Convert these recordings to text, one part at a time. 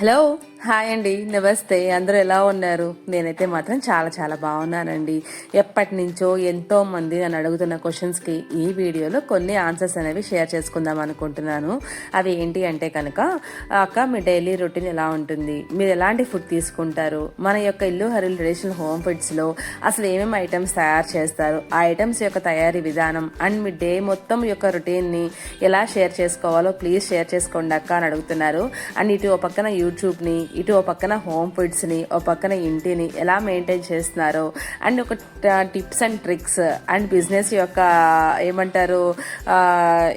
Hello? Hi అండి నమస్తే. అందరూ ఎలా ఉన్నారు? నేనైతే మాత్రం చాలా చాలా బాగున్నానండి. ఎప్పటి నుంచో ఎంతో మంది నన్ను అడుగుతున్న క్వశ్చన్స్కి ఈ వీడియోలో కొన్ని ఆన్సర్స్ అనేవి షేర్ చేసుకుందాం అనుకుంటున్నాను. అవి ఏంటి అంటే కనుక అక్క మీ డైలీ రొటీన్ ఎలా ఉంటుంది? మీరు ఎలాంటి ఫుడ్ తీసుకుంటారు? మన యొక్క ఇల్లు హరిల్ ట్రెడిషనల్ హోమ్ ఫుడ్స్లో అసలు ఏమేమి ఐటమ్స్ తయారు చేస్తారు? ఆ ఐటమ్స్ యొక్క తయారీ విధానం అండ్ మీ డే మొత్తం యొక్క రొటీన్ని ఎలా షేర్ చేసుకోవాలో ప్లీజ్ షేర్ చేసుకోండి అక్క అని అడుగుతున్నారు. అండ్ ఇటు ఒక పక్కన యూట్యూబ్ని ఇటు ఓ పక్కన హోమ్ ఫుడ్స్ని ఓ పక్కన ఇంటిని ఎలా మెయింటైన్ చేస్తున్నారో అండ్ ఒక tips and tricks and business యొక్క ఏమంటారు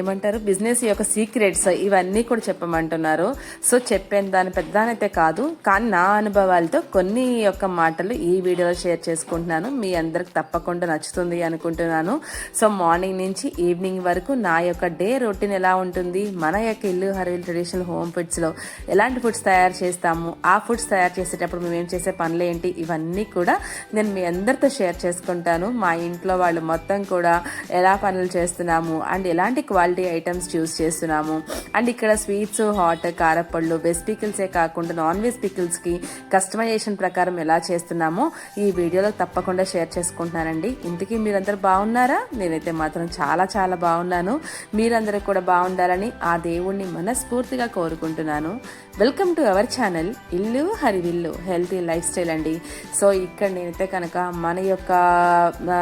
ఏమంటారు బిజినెస్ యొక్క సీక్రెట్స్ ఇవన్నీ కూడా చెప్పమంటున్నారు. సో చెప్పేది దాని పెద్దదానైతే కాదు కానీ నా అనుభవాలతో కొన్ని యొక్క మాటలు ఈ వీడియోలో షేర్ చేసుకుంటున్నాను. మీ అందరికి తప్పకుండా నచ్చుతుంది అనుకుంటున్నాను. సో మార్నింగ్ నుంచి ఈవినింగ్ వరకు నా యొక్క డే రొటీన్ ఎలా ఉంటుంది? మన యొక్క ఇల్లు హరి ట్రెడిషనల్ హోమ్ ఫుడ్స్లో ఎలాంటి ఫుడ్స్ తయారు చేస్తాము. ఆ ఫుడ్స్ తయారు చేసేటప్పుడు మేము ఏం చేసే పనులు ఏంటి? ఇవన్నీ కూడా నేను మీ అందరితో షేర్ చేసుకుంటాను. మా ఇంట్లో వాళ్ళు మొత్తం కూడా ఎలా పనులు చేస్తున్నాము అండ్ ఎలాంటి క్వాలిటీ ఐటమ్స్ చూస్ చేస్తున్నాము. అండ్ ఇక్కడ స్వీట్స్ హాట్ కారపళ్ళు వెజ్ పికిల్సే కాకుండా నాన్ వెజ్ పికిల్స్కి కస్టమైజేషన్ ప్రకారం ఎలా చేస్తున్నామో ఈ వీడియోలో తప్పకుండా షేర్ చేసుకుంటున్నానండి. ఇంతకీ మీరందరూ బాగున్నారా? నేనైతే మాత్రం చాలా చాలా బాగున్నాను. మీరందరూ కూడా బాగుండాలని ఆ దేవుణ్ణి మనస్ఫూర్తిగా కోరుకుంటున్నాను. వెల్కమ్ టు అవర్ ఛానల్ ఇల్లు హరివిల్లు హెల్తీ లైఫ్ స్టైల్ అండి. సో ఇక్కడ నేనైతే కనుక మన యొక్క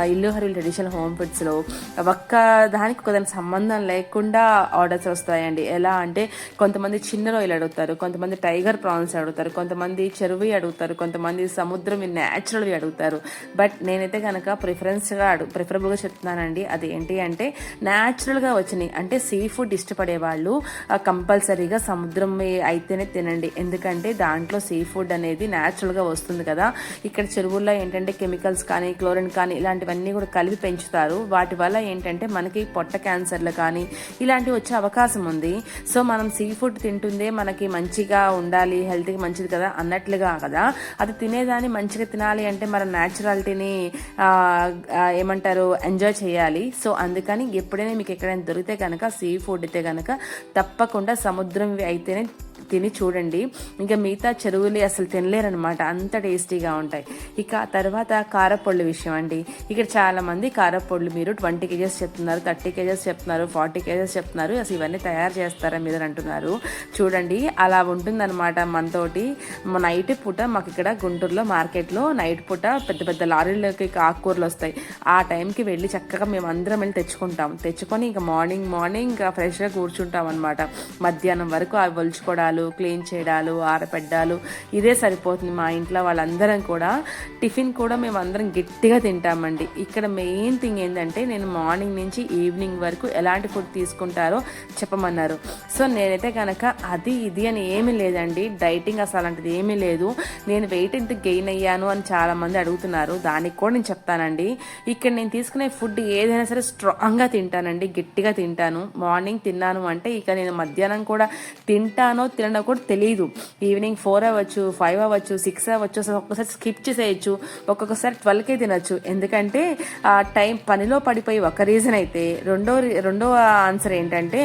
ఇల్లు హరివిల్ ట్రెడిషనల్ హోమ్ ఫుడ్స్లో ఒక్క దానికి ఒక దానికి సంబంధం లేకుండా ఆర్డర్స్ వస్తాయండి. ఎలా అంటే కొంతమంది చిన్న రొయ్యలు అడుగుతారు కొంతమంది టైగర్ ప్రాన్స్ అడుగుతారు కొంతమంది చెరువు అడుగుతారు కొంతమంది సముద్రం న్యాచురల్వి అడుగుతారు. బట్ నేనైతే కనుక ప్రిఫరెన్స్గా అడుగు ప్రిఫరబుల్గా చెప్తున్నానండి. అది ఏంటి అంటే న్యాచురల్గా వచ్చినాయి. అంటే సీ ఫుడ్ ఇష్టపడే వాళ్ళు కంపల్సరీగా సముద్రం అయితేనే తినండి. ఎందుకంటే దాంట్లో సీ ఫుడ్ అనేది న్యాచురల్గా వస్తుంది కదా. ఇక్కడ చెరువుల్లో ఏంటంటే కెమికల్స్ కానీ క్లోరిన్ కానీ ఇలాంటివన్నీ కూడా కలిపి పెంచుతారు. వాటి వల్ల ఏంటంటే మనకి పొట్ట క్యాన్సర్లు కానీ ఇలాంటివి వచ్చే అవకాశం ఉంది. సో మనం సీ ఫుడ్ తింటుందే మనకి మంచిగా ఉండాలి హెల్త్కి మంచిది కదా అన్నట్లుగా కదా. అది తినేదాన్ని మంచిగా తినాలి అంటే మన న్యాచురాలిటీని ఏమంటారు ఎంజాయ్ చేయాలి. సో అందుకని ఎప్పుడైనా మీకు ఎక్కడైనా దొరికితే కనుక సీ ఫుడ్ అయితే కనుక తప్పకుండా సముద్రం అయితేనే తిని చూడండి. ఇంకా మిగతా చెరువులు అసలు తినలేరనమాట అంత టేస్టీగా ఉంటాయి. ఇక తర్వాత కారపొళ్ళు విషయం అండి. ఇక్కడ చాలామంది కారపొళ్ళు మీరు ట్వంటీ కేజెస్ చెప్తున్నారు థర్టీ కేజెస్ చెప్తున్నారు ఫార్టీ కేజెస్ చెప్తున్నారు. అసలు ఇవన్నీ తయారు చేస్తారా మీద అంటున్నారు. చూడండి అలా ఉంటుందన్నమాట మనతోటి. నైట్ పూట మాకు ఇక్కడ గుంటూరులో మార్కెట్లో నైట్ పూట పెద్ద పెద్ద లారీలోకి ఆకుకూరలు వస్తాయి. ఆ టైంకి వెళ్ళి చక్కగా మేము అందరం వెళ్ళి తెచ్చుకుంటాం. తెచ్చుకొని ఇంకా మార్నింగ్ మార్నింగ్ ఇంకా ఫ్రెష్గా కూర్చుంటాం అనమాట మధ్యాహ్నం వరకు అవి ఒలుచుకోవడాలు క్లీన్ చేయడాలు ఆరపెట్టాలు ఇదే సరిపోతుంది మా ఇంట్లో వాళ్ళందరం కూడా. టిఫిన్ కూడా మేము అందరం గట్టిగా తింటామండి. ఇక్కడ మెయిన్ థింగ్ ఏంటంటే నేను మార్నింగ్ నుంచి ఈవినింగ్ వరకు ఎలాంటి ఫుడ్ తీసుకుంటారో చెప్పమన్నారు. సో నేనైతే కనుక అది ఇది అని ఏమీ లేదండి. డైటింగ్ అసలు అలాంటిది ఏమీ లేదు. నేను వెయిట్ ఎంత గెయిన్ అయ్యాను అని చాలామంది అడుగుతున్నారు. దానికి కూడా నేను చెప్తానండి. ఇక్కడ నేను తీసుకునే ఫుడ్ ఏదైనా సరే స్ట్రాంగ్గా తింటానండి. గట్టిగా తింటాను. మార్నింగ్ తిన్నాను అంటే ఇక నేను మధ్యాహ్నం కూడా తింటానో తినడో కూడా తెలియదు ఈవినింగ్ ఫోర్ అవ్వచ్చు ఫైవ్ అవ్వచ్చు సిక్స్ అవ్వచ్చు అసలు ఒక్కొక్కసారి స్కిప్ చేసేయచ్చు ఒక్కొక్కసారి ట్వెల్వ్కే తినొచ్చు. ఎందుకంటే ఆ టైం పనిలో పడిపోయి ఒక రీజన్ అయితే రెండో రీ- రెండో ఆన్సర్ ఏంటంటే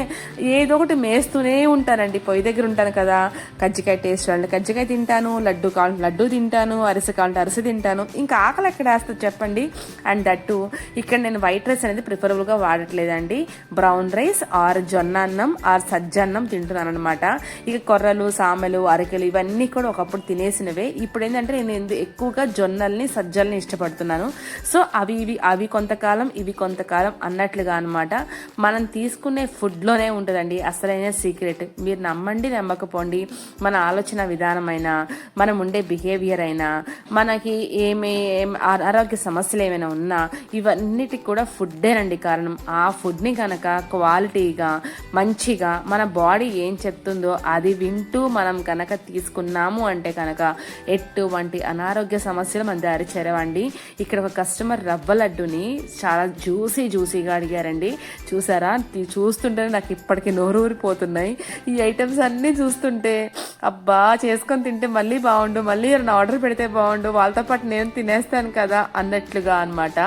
ఏదో ఒకటి మేస్తూనే ఉంటానండి పొయ్యి దగ్గర ఉంటాను కదా కజ్జికాయ టేస్ట్ అంటే కజ్జికాయ తింటాను లడ్డు కావాలంటే లడ్డు తింటాను అరిసె కావాలంటే అరిసె తింటాను. ఇంకా ఆకలి ఎక్కడ వేస్తుంది చెప్పండి? అండ్ దట్టు ఇక్కడ నేను వైట్ రైస్ అనేది ప్రిఫరబుల్గా వాడట్లేదండి. బ్రౌన్ రైస్ ఆర్ జొన్న అన్నం ఆర్ సజ్జన్నం తింటున్నాను అనమాట ఇక కొర్రలు సామెలు అరకెలు ఇవన్నీ కూడా ఒకప్పుడు తినేసినవే. ఇప్పుడు ఏంటంటే నేను ఎందు- ఎక్కువగా జొన్నల్ని సజ్జల్ని ఇష్టపడుతున్నాను. సో అవి ఇవి అవి కొంతకాలం ఇవి కొంతకాలం అన్నట్లుగా అనమాట మనం తీసుకునే ఫుడ్లోనే ఉంటుందండి. అసలైన సీక్రెట్. మీరు నమ్మండి నమ్మకపోండి. మన ఆలోచన విధానమైనా మనం ఉండే బిహేవియర్ అయినా మనకి ఏమే ఆరోగ్య సమస్యలు ఏమైనా ఉన్నా ఇవన్నిటికి కూడా ఫుడ్డేనండి కారణం. ఆ ఫుడ్ని కనుక క్వాలిటీగా మంచిగా మన బాడీ ఏం చెప్తుందో అది వింటూ మనం కనుక తీసుకున్నాము అంటే కనుక ఎటువంటి అనారోగ్య సమస్యలు మన దారి చేరవండి ఇక్కడ ఒక కస్టమర్ రవ్వ లడ్డుని చాలా జ్యూసీ జ్యూసీగా అడిగారండి. చూసారా? చూస్తుంటేనే చూస్తుంటే నాకు ఇప్పటికీ నోరు ఊరిపోతున్నాయి ఈ ఐటమ్స్ అన్నీ చూస్తుంటే అబ్బా చేసుకొని తింటే మళ్ళీ బాగుండు మళ్ళీ ఎవరైనా ఆర్డర్ పెడితే బాగుండు వాళ్ళతో పాటు నేను తినేస్తాను కదా అన్నట్లుగా అనమాట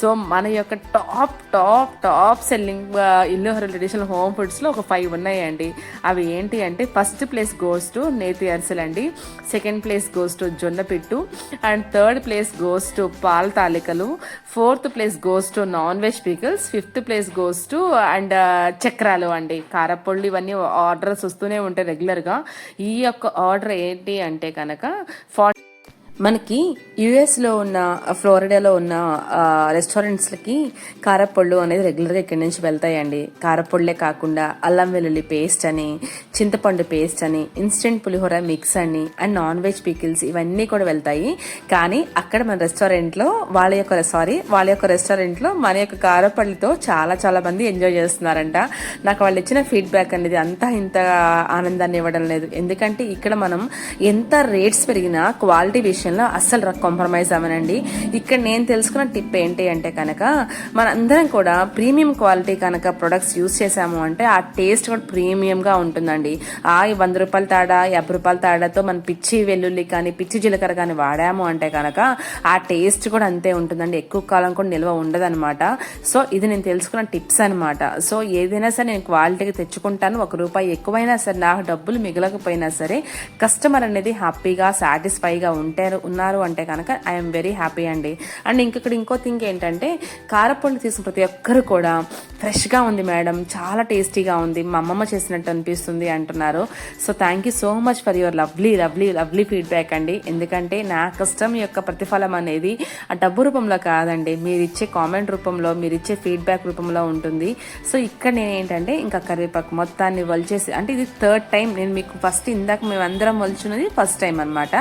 సో మన యొక్క టాప్ టాప్ టాప్ సెల్లింగ్ ఇల్లు ట్రెడిషనల్ హోమ్ ఫుడ్స్లో ఒక ఫైవ్ ఉన్నాయండి. అవి ఏంటి అంటే first first place goes to నేతి అరిసెలు అండి. సెకండ్ ప్లేస్ గోస్ టు జొన్న పిట్టు and third place goes to పాల తాలికలు. Fourth place goes to non veg pickles fifth place goes to and చక్రాలు అండి. కారపళ్ళు ఇవన్నీ ఆర్డర్స్ వస్తూనే ఉంటాయి రెగ్యులర్గా ఈ యొక్క ఆర్డర్ ఏంటి అంటే కనుక ఫార్టీ మనకి యుఎస్లో ఉన్న ఫ్లోరిడాలో ఉన్న రెస్టారెంట్స్కి రెస్టారెంట్స్లకి అనేది రెగ్యులర్గా ఇక్కడి నుంచి వెళ్తాయండి. కారపళ్ళే కాకుండా అల్లం వెల్లుల్లి పేస్ట్ అని చింతపండు పేస్ట్ అని ఇన్స్టెంట్ పులిహోర మిక్స్ అని అండ్ నాన్ వెజ్ పికిల్స్ ఇవన్నీ కూడా వెళ్తాయి. కానీ అక్కడ మన రెస్టారెంట్లో వాళ్ళ యొక్క సారీ వాళ్ళ యొక్క రెస్టారెంట్లో మన యొక్క కారపళ్ళతో చాలా చాలా మంది ఎంజాయ్ చేస్తున్నారంట. నాకు వాళ్ళు ఇచ్చిన ఫీడ్బ్యాక్ అనేది అంతా ఇంత ఆనందాన్ని ఇవ్వడం లేదు. ఎందుకంటే ఇక్కడ మనం ఎంత రేట్స్ పెరిగినా క్వాలిటీ విషయం విషయంలో అస్సలు కాంప్రమైజ్ అవ్వనండి. ఇక్కడ నేను తెలుసుకున్న టిప్ ఏంటి అంటే కనుక మనందరం కూడా ప్రీమియం క్వాలిటీ కనుక ప్రొడక్ట్స్ యూస్ చేసాము అంటే ఆ టేస్ట్ కూడా ప్రీమియంగా ఉంటుందండి. ఆ వంద రూపాయల తేడా యాభై రూపాయల తేడాతో మనం పిచ్చి వెల్లుల్లి కానీ పిచ్చి జీలకర్ర కానీ వాడాము అంటే కనుక ఆ టేస్ట్ కూడా అంతే ఉంటుందండి. ఎక్కువ కాలం కూడా నిల్వ ఉండదన్నమాట. సో ఇది నేను తెలుసుకున్న టిప్స్ అనమాట సో ఏదైనా సరే నేను క్వాలిటీకి తెచ్చుకుంటాను. ఒక రూపాయి ఎక్కువైనా సరే నాకు డబ్బులు మిగలకపోయినా సరే కస్టమర్ అనేది హ్యాపీగా సాటిస్ఫైగా ఉంటే ఉంటారు ఉన్నారు అంటే కనుక ఐఎమ్ వెరీ హ్యాపీ అండి. అండ్ ఇంకొకటి ఇంకో థింగ్ ఏంటంటే కారపొడి తీసుకున్న ప్రతి ఒక్కరు కూడా ఫ్రెష్గా ఉంది మేడం చాలా టేస్టీగా ఉంది మా అమ్మమ్మ చేసినట్టు అనిపిస్తుంది అంటున్నారు. So thank you so much for your lovely lovely lovely feedback అండి. ఎందుకంటే నా కష్టం యొక్క ప్రతిఫలం అనేది ఆ డబ్బు రూపంలో కాదండి. మీరు ఇచ్చే కామెంట్ రూపంలో మీరు ఇచ్చే ఫీడ్బ్యాక్ రూపంలో ఉంటుంది. సో ఇక్కడ నేను ఏంటంటే ఇంకా కరివేపాకు మొత్తాన్ని వలిచేసి అంటే ఇది థర్డ్ టైం నేను మీకు ఫస్ట్ ఇందాక మేము అందరం వలిచినది ఫస్ట్ టైం అనమాట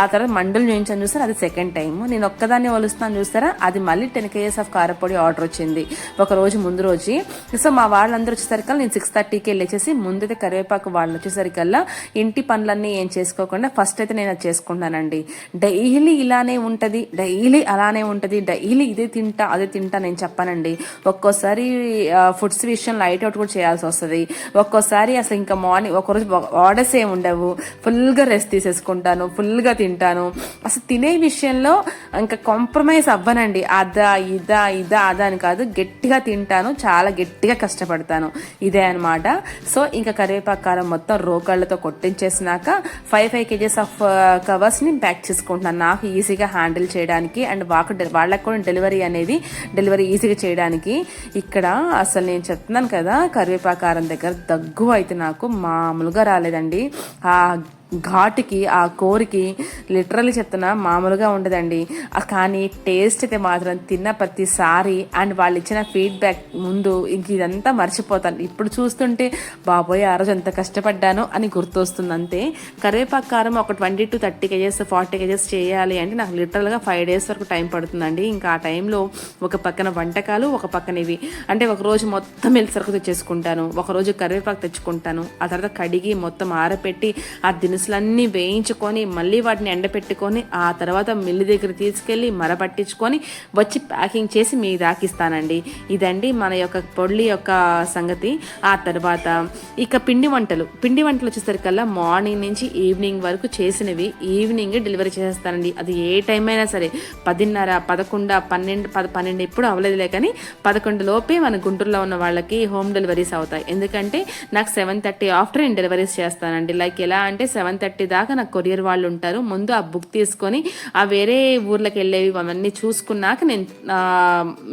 ఆ తర్వాత మండలు చూపించాను చూసారా? అది సెకండ్ టైం నేను ఒక్కదాన్ని వలుస్తాను చూసారా? అది మళ్ళీ టెన్ కేజెస్ ఆఫ్ కారపొడి ఆర్డర్ వచ్చింది. ఒక రోజు ముందు రోజు. సో మా వాళ్ళందరూ వచ్చేసరికల్లా నేను సిక్స్ థర్టీకి వెళ్ళేసి ముందైతే కరివేపాకు వాళ్ళు వచ్చేసరికల్లా ఇంటి పనులన్నీ ఏం చేసుకోకుండా ఫస్ట్ అయితే నేను అది చేసుకుంటానండి. డైలీ ఇలానే ఉంటుంది డైలీ అలానే ఉంటుంది డైలీ ఇదే తింటా అదే తింటా నేను చెప్పానండి. ఒక్కోసారి ఫుడ్స్ విషయం లైట్ అవుట్ కూడా చేయాల్సి వస్తుంది. ఒక్కోసారి అసలు ఇంకా మార్నింగ్ ఒకరోజు ఆర్డర్స్ ఏమి ఉండవు. ఫుల్గా రెస్ట్ తీసేసుకుంటాను ఫుల్గా తింటాను. అసలు తినే విషయంలో ఇంకా కాంప్రమైజ్ అవ్వనండి. అదా ఇదా ఇదా అదా అని కాదు గట్టిగా తింటాను చాలా గట్టిగా కష్టపడతాను. ఇదే అనమాట సో ఇంకా కరివేపాకు కారం మొత్తం రోకళ్ళతో కొట్టించేసినాక ఫైవ్ ఫైవ్ కేజెస్ ఆఫ్ కవర్స్ని ప్యాక్ చేసుకుంటున్నాను. నాకు ఈజీగా హ్యాండిల్ చేయడానికి అండ్ వాకు వాళ్ళకు కూడా డెలివరీ అనేది డెలివరీ ఈజీగా చేయడానికి ఇక్కడ అసలు నేను చెప్తున్నాను కదా కరివేపాకు కారం దగ్గర దగ్గు అయితే నాకు మామూలుగా రాలేదండి. ఆ ఘాటుకి ఆ కోరికి లిటరల్లీ చెప్తున్నా మామూలుగా ఉండదండి. కానీ టేస్ట్ అయితే మాత్రం తిన్న ప్రతిసారి అండ్ వాళ్ళు ఇచ్చిన ఫీడ్బ్యాక్ ముందు ఇంక ఇదంతా మర్చిపోతాను. ఇప్పుడు చూస్తుంటే బాబోయ్ ఆ రోజు ఎంత కష్టపడ్డాను అని గుర్తొస్తుంది అంతే. కరివేపాకు కారం ఒక twenty to thirty kgs forty kgs చేయాలి అంటే నాకు లిటరల్గా ఫైవ్ డేస్ వరకు టైం పడుతుందండి. ఇంకా ఆ టైంలో ఒక పక్కన వంటకాలు ఒక పక్కన ఇవి. అంటే ఒక రోజు మొత్తం వెళ్ళి సరుకు తెచ్చేసుకుంటాను. ఒక రోజు కరివేపాకు తెచ్చుకుంటాను. ఆ తర్వాత కడిగి మొత్తం ఆరపెట్టి ఆ దిన దినుసులన్నీ వేయించుకొని మళ్ళీ వాటిని ఎండపెట్టుకొని ఆ తర్వాత మిల్లు దగ్గర తీసుకెళ్ళి మరపట్టించుకొని వచ్చి ప్యాకింగ్ చేసి మీ దాకిస్తానండి. ఇదండి మన యొక్క పొడి యొక్క సంగతి. ఆ తర్వాత ఇక పిండి వంటలు. పిండి వంటలు వచ్చేసరికల్లా మార్నింగ్ నుంచి ఈవినింగ్ వరకు చేసినవి ఈవినింగ్ డెలివరీ చేసేస్తానండి. అది ఏ టైం అయినా సరే. పదిన్నర పదకొండు పన్నెండు పద పన్నెండు ఎప్పుడు అవ్వలేదులే కానీ పదకొండు లోపే మన గుంటూరులో ఉన్న వాళ్ళకి హోమ్ డెలివరీస్ అవుతాయి. ఎందుకంటే నాకు సెవెన్ థర్టీ ఆఫ్టర్ నేను డెలివరీస్ చేస్తానండి. లైక్ ఎలా అంటే సెవెన్ థర్టీ దాకా నాకు కొరియర్ వాళ్ళు ఉంటారు ముందు ఆ బుక్ తీసుకొని ఆ వేరే ఊర్లకు వెళ్ళేవి అవన్నీ చూసుకున్నాక నేను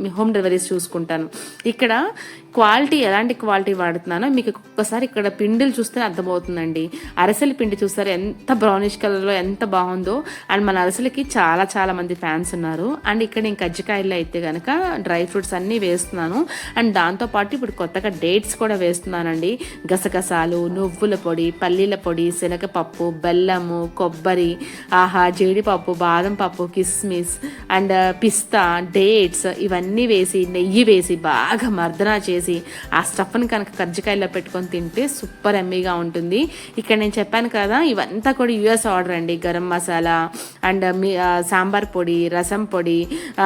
హోమ్ డెలివరీస్ చూసుకుంటాను. ఇక్కడ క్వాలిటీ ఎలాంటి క్వాలిటీ వాడుతున్నానో మీకు ఒక్కసారి ఇక్కడ పిండిలు చూస్తే అర్థమవుతుందండి. అరసలి పిండి చూస్తారు ఎంత బ్రౌనిష్ కలర్లో ఎంత బాగుందో. అండ్ మన అరసలకి చాలా చాలా మంది ఫ్యాన్స్ ఉన్నారు. అండ్ ఇక్కడ నేను కజ్జికాయల్లో అయితే కనుక డ్రై ఫ్రూట్స్ అన్నీ వేస్తున్నాను. అండ్ దాంతోపాటు ఇప్పుడు కొత్తగా డేట్స్ కూడా వేస్తున్నానండి. గసగసాలు నువ్వుల పొడి పల్లీల పొడి శనగపప్పు పప్పు బెల్లము కొబ్బరి ఆహా జీడిపప్పు బాదం పప్పు కిస్మిస్ అండ్ uh, పిస్తా డేట్స్ ఇవన్నీ వేసి నెయ్యి వేసి బాగా మర్దనా చేసి ఆ స్టఫ్ని కనుక కజ్జికాయలో పెట్టుకొని తింటే సూపర్ ఎమ్మీగా ఉంటుంది. ఇక్కడ నేను చెప్పాను కదా ఇవంతా కూడా యుఎస్ ఆర్డర్ అండి. గరం మసాలా అండ్ uh, మీ uh, సాంబార్ పొడి రసం పొడి ఆ,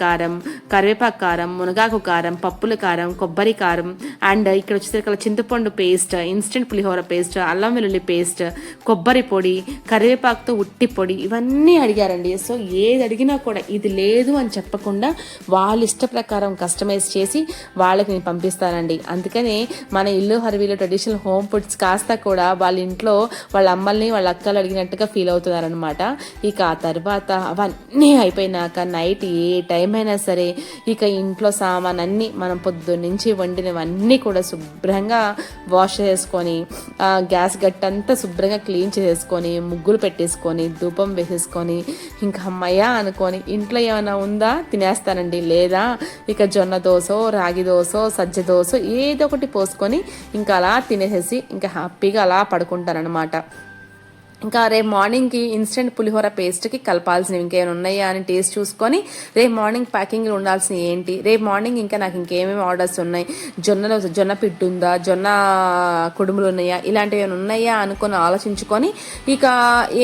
కారం కరివేపాకు కారం మునగాకు కారం పప్పుల కారం కొబ్బరి కారం అండ్ ఇక్కడ వచ్చేసరికి చింతపండు పేస్ట్ ఇన్స్టెంట్ పులిహోర పేస్ట్ అల్లం వెల్లుల్లి పేస్ట్ కొబ్బరి పొడి కరివేపాకుతో ఉట్టి పొడి ఇవన్నీ అడిగారండి. సో ఏది అడిగినా కూడా ఇది లేదు అని చెప్పకుండా వాళ్ళ ఇష్ట ప్రకారం కస్టమైజ్ చేసి వాళ్ళకి నేను పంపిస్తానండి. అందుకనే మన ఇల్లు హర్వీలో ట్రెడిషనల్ హోమ్ ఫుడ్స్ కాస్త కూడా వాళ్ళ ఇంట్లో వాళ్ళ అమ్మల్ని వాళ్ళ అక్కలు అడిగినట్టుగా ఫీల్ అవుతున్నారనమాట ఇక ఆ తర్వాత అవన్నీ అయిపోయినాక నైట్ ఏ టైం అయినా సరే ఇక ఇంట్లో సామాన్ అన్నీ మనం పొద్దున్నుంచి వండినవన్నీ కూడా శుభ్రంగా వాష్ చేసుకొని గ్యాస్ గట్టంతా శుభ్రంగా క్లీన్ చేసేసుకొని ముగ్గులు పెట్టేసుకొని ధూపం వేసేసుకొని ఇంకా అమ్మయ్య అనుకొని ఇంట్లో ఏమైనా ఉందా? తినేస్తానండి. లేదా ఇక జొన్న దోశ రాగి దోశ సజ్జ దోశ ఏదో ఒకటి పోసుకొని ఇంకా అలా తినేసేసి ఇంకా హ్యాపీగా అలా పడుకుంటానన్నమాట ఇంకా రేపు మార్నింగ్కి ఇన్స్టెంట్ పులిహోర పేస్ట్కి కలపాల్సినవి ఇంకేమైనా ఉన్నాయా అని టేస్ట్ చూసుకొని రేపు మార్నింగ్ ప్యాకింగ్లో ఉండాల్సిన ఏంటి? రేపు మార్నింగ్ ఇంకా నాకు ఇంకేమేమి ఆర్డర్స్ ఉన్నాయి? జొన్నలో జొన్న పిట్టు ఉందా? జొన్న కుడుములు ఉన్నాయా? ఇలాంటివి ఏమైనా ఉన్నాయా అనుకొని ఆలోచించుకొని ఇక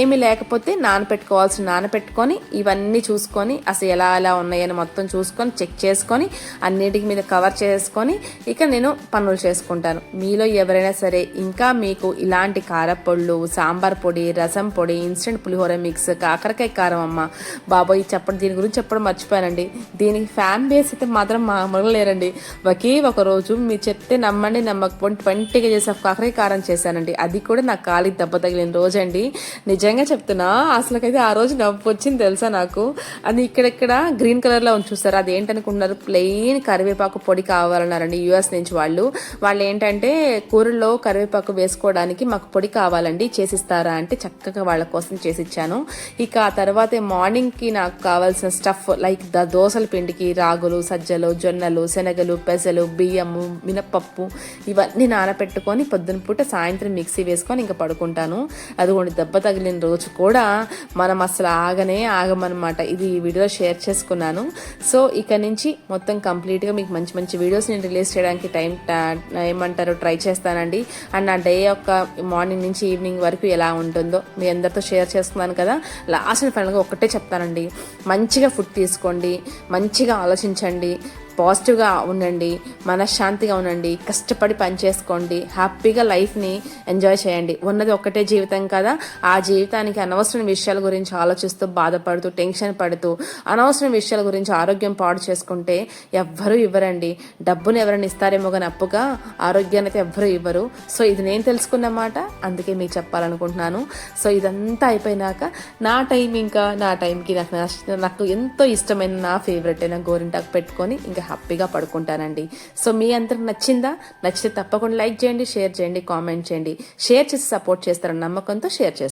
ఏమీ లేకపోతే నానపెట్టుకోవాల్సిన నానపెట్టుకొని ఇవన్నీ చూసుకొని అసలు ఎలా ఎలా ఉన్నాయని మొత్తం చూసుకొని చెక్ చేసుకొని అన్నిటికి మీద కవర్ చేసుకొని ఇక నేను పనులు చేసుకుంటాను. మీలో ఎవరైనా సరే ఇంకా మీకు ఇలాంటి కారపళ్ళు సాంబార్ పొడి రసం పొడి ఇన్స్టెంట్ పులిహోర మిక్స్ కాకరకాయ కారం అమ్మ. బాబోయ్ చెప్పండి దీని గురించి చెప్పడం మర్చిపోయానండి. దీనికి ఫ్యాన్ బేస్ అయితే మాత్రం మామూలుగా లేరండి. ఒకే ఒక రోజు మీరు చెప్తే నమ్మండి నమ్మకపోండి ట్వంటీ కేజెస్ ఆఫ్ కాకరకాయ కారం చేశానండి. అది కూడా నా కాలికి దెబ్బ తగిలిన రోజు అండి నిజంగా చెప్తున్నా అసలుకైతే ఆ రోజు నవ్వు వచ్చింది తెలుసా నాకు? అది ఇక్కడెక్కడ గ్రీన్ కలర్లో ఉంది చూస్తారు అది ఏంటనుకుంటున్నారు ప్లెయిన్ కరివేపాకు పొడి కావాలన్నారండి యూఎస్ నుంచి వాళ్ళు. వాళ్ళు ఏంటంటే కూరల్లో కరివేపాకు వేసుకోవడానికి మాకు పొడి కావాలండి చేసిస్తారా అంటే చక్కగా వాళ్ళ కోసం చేసి ఇచ్చాను ఇక ఆ తర్వాత మార్నింగ్కి నాకు కావాల్సిన స్టఫ్ లైక్ ద దోసల పిండికి రాగులు సజ్జలు జొన్నలు శనగలు పెసలు బియ్యము మినపప్పు ఇవన్నీ నానపెట్టుకొని పొద్దున పూట సాయంత్రం మిక్సీ వేసుకొని ఇంకా పడుకుంటాను. అదిగోండి దెబ్బ తగిలిన రోజు కూడా మనం అసలు ఆగనే ఆగమన్నమాట. ఇది ఈ వీడియోలో షేర్ చేసుకున్నాను. సో ఇక నుంచి మొత్తం కంప్లీట్గా మీకు మంచి మంచి వీడియోస్ నేను రిలీజ్ చేయడానికి టైం ఏమంటారు ట్రై చేస్తానండి. అండ్ నా డే యొక్క మార్నింగ్ నుంచి ఈవినింగ్ వరకు ఎలా ఉంటుంది మీ అందరితో షేర్ చేసుకున్నాను కదా. లాస్ట్ ఫైనల్గా ఒకటే చెప్తానండి. మంచిగా ఫుడ్ తీసుకోండి. మంచిగా ఆలోచించండి. పాజిటివ్గా ఉండండి మనశ్శాంతిగా ఉండండి కష్టపడి పని చేసుకోండి హ్యాపీగా లైఫ్ని ఎంజాయ్ చేయండి. ఉన్నది ఒక్కటే జీవితం కదా. ఆ జీవితానికి అనవసరం విషయాల గురించి ఆలోచిస్తూ బాధపడుతూ టెన్షన్ పడుతూ అనవసరం విషయాల గురించి ఆరోగ్యం పాడు చేసుకుంటే ఎవ్వరూ ఇవ్వరండి. డబ్బును ఎవరైనా ఇస్తారేమో కానీ అప్పుగా ఆరోగ్యాన్ని అయితే ఎవ్వరూ ఇవ్వరు. సో ఇది నేను తెలుసుకున్నమాట అందుకే మీకు చెప్పాలనుకుంటున్నాను. సో ఇదంతా అయిపోయినాక నా టైం ఇంకా నా టైంకి నాకు నాకు ఎంతో ఇష్టమైన నా ఫేవరెట్ అయిన గోరింటాకు పెట్టుకొని ఇంకా హ్యాపీగా పడుకుంటానండి. సో మీ అందరికి నచ్చిందా? నచ్చితే తప్పకుండా లైక్ చేయండి షేర్ చేయండి కామెంట్ చేయండి. షేర్ చేసి సపోర్ట్ చేస్తారని నమ్మకంతో షేర్ చేస్తాను.